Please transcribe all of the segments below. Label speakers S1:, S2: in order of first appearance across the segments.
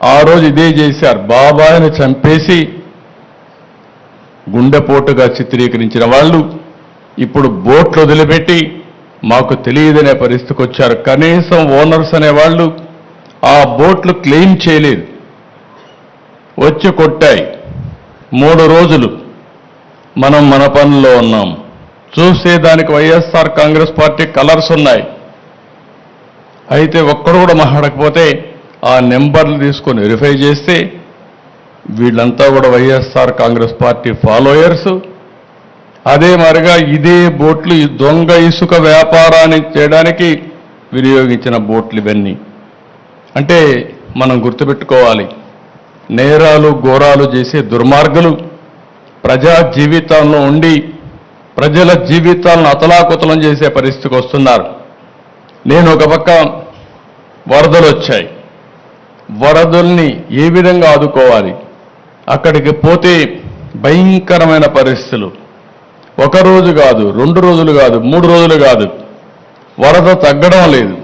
S1: ఆ రోజు ఇదే చేశారు. బాబాయిని చంపేసి గుండెపోటుగా చిత్రీకరించిన వాళ్ళు ఇప్పుడు బోట్లు వదిలిపెట్టి మాకు తెలియదనే పరిస్థితికి వచ్చారు. కనీసం ఓనర్స్ అనేవాళ్ళు ఆ బోట్లు క్లెయిమ్ చేయలేదు. వచ్చి కొట్టాయి. మూడు రోజులు మనం మన పనుల్లో ఉన్నాం. చూసేదానికి వైఎస్ఆర్ కాంగ్రెస్ పార్టీ కలర్స్ ఉన్నాయి. అయితే ఒక్కడు కూడా మాట్లాడకపోతే ఆ నెంబర్లు తీసుకొని వెరిఫై చేస్తే వీళ్ళంతా కూడా వైఎస్ఆర్ కాంగ్రెస్ పార్టీ ఫాలోయర్స్. అదే మరిగా ఇదే బోట్లు దొంగ ఇసుక వ్యాపారాన్ని చేయడానికి వినియోగించిన బోట్లు ఇవన్నీ. అంటే మనం గుర్తుపెట్టుకోవాలి నేరాలు ఘోరాలు చేసే దుర్మార్గులు ప్రజా జీవితంలో ఉండి ప్రజల జీవితాలను అతలాకుతలం చేసే పరిస్థితికి వస్తున్నారు. నేను ఒక పక్క వరదలు వచ్చాయి. వరదల్ని ఏ విధంగా ఆదుకోవాలి? అక్కడికి పోతే భయంకరమైన పరిస్థితులు. ఒక రోజు కాదు రెండు రోజులు కాదు మూడు రోజులు కాదు. వరద తగ్గడం లేదు.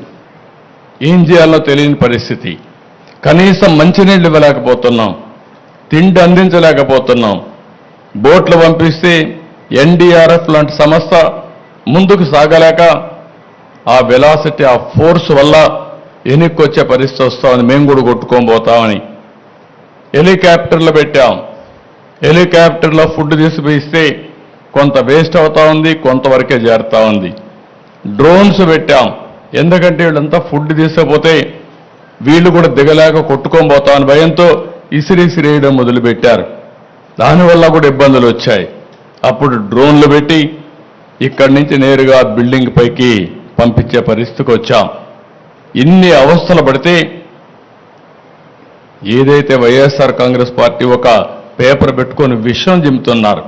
S1: ఏం చేయాలో తెలియని పరిస్థితి. కనీసం మంచినీళ్ళు ఇవ్వలేకపోతున్నాం. తిండి అందించలేకపోతున్నాం. బోట్లు పంపిస్తే ఎన్డీఆర్ఎఫ్ లాంటి సంస్థ ముందుకు సాగలేక ఆ వెలాసిటీ ఆ ఫోర్స్ వల్ల వెనక్కి పరిస్థితి వస్తామని మేము కూడా కొట్టుకొని పోతామని. హెలికాప్టర్లు పెట్టాం. హెలికాప్టర్లో ఫుడ్ తీసుకుపోయిస్తే కొంత వేస్ట్ అవుతా ఉంది కొంతవరకే చేరుతా ఉంది. డ్రోన్స్ పెట్టాం. ఎందుకంటే వీళ్ళంతా ఫుడ్ తీసుకపోతే వీళ్ళు కూడా దిగలేక కొట్టుకొని పోతామని భయంతో ఇసిరిసిరేయడం మొదలుపెట్టారు. దానివల్ల కూడా ఇబ్బందులు వచ్చాయి. అప్పుడు డ్రోన్లు పెట్టి ఇక్కడి నుంచి నేరుగా బిల్డింగ్ పైకి పంపించే పరిస్థితికి వచ్చాం. ఇన్ని అవస్థలు పడితే ఏదైతే వైఎస్ఆర్ కాంగ్రెస్ పార్టీ ఒక పేపర్ పెట్టుకొని విషయం చెబుతున్నారు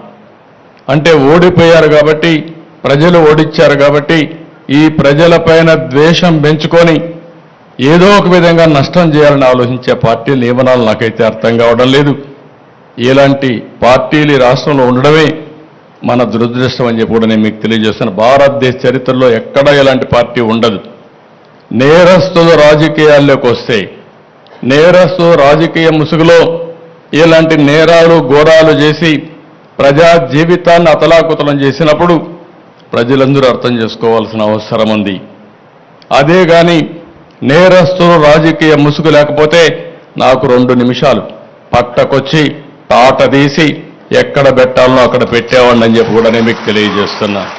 S1: అంటే ఓడిపోయారు కాబట్టి ప్రజలు ఓడిచ్చారు కాబట్టి ఈ ప్రజలపైన ద్వేషం పెంచుకొని ఏదో ఒక విధంగా నష్టం చేయాలని ఆలోచించే పార్టీ నియమనాలు నాకైతే అర్థం కావడం లేదు. ఇలాంటి పార్టీలు ఈ రాష్ట్రంలో ఉండడమే మన దురదృష్టం అని చెప్పి కూడా నేను మీకు తెలియజేస్తాను. భారతదేశ చరిత్రలో ఎక్కడా ఇలాంటి పార్టీ ఉండదు. నేరస్తులు రాజకీయాల్లోకి వస్తే నేరస్తు రాజకీయ ముసుగులో ఇలాంటి నేరాలు ఘోరాలు చేసి ప్రజా జీవితాన్ని అతలాకుతలం చేసినప్పుడు ప్రజలందరూ అర్థం చేసుకోవాల్సిన అవసరం ఉంది. అదే గాని నేరస్తులు రాజకీయ ముసుగు లేకపోతే నాకు రెండు నిమిషాలు పట్టకొచ్చి తాట తీసి ఎక్కడ పెట్టాలనో అక్కడ పెట్టేవాడిని అని చెప్పి కూడా నేను మీకు తెలియజేస్తున్నాను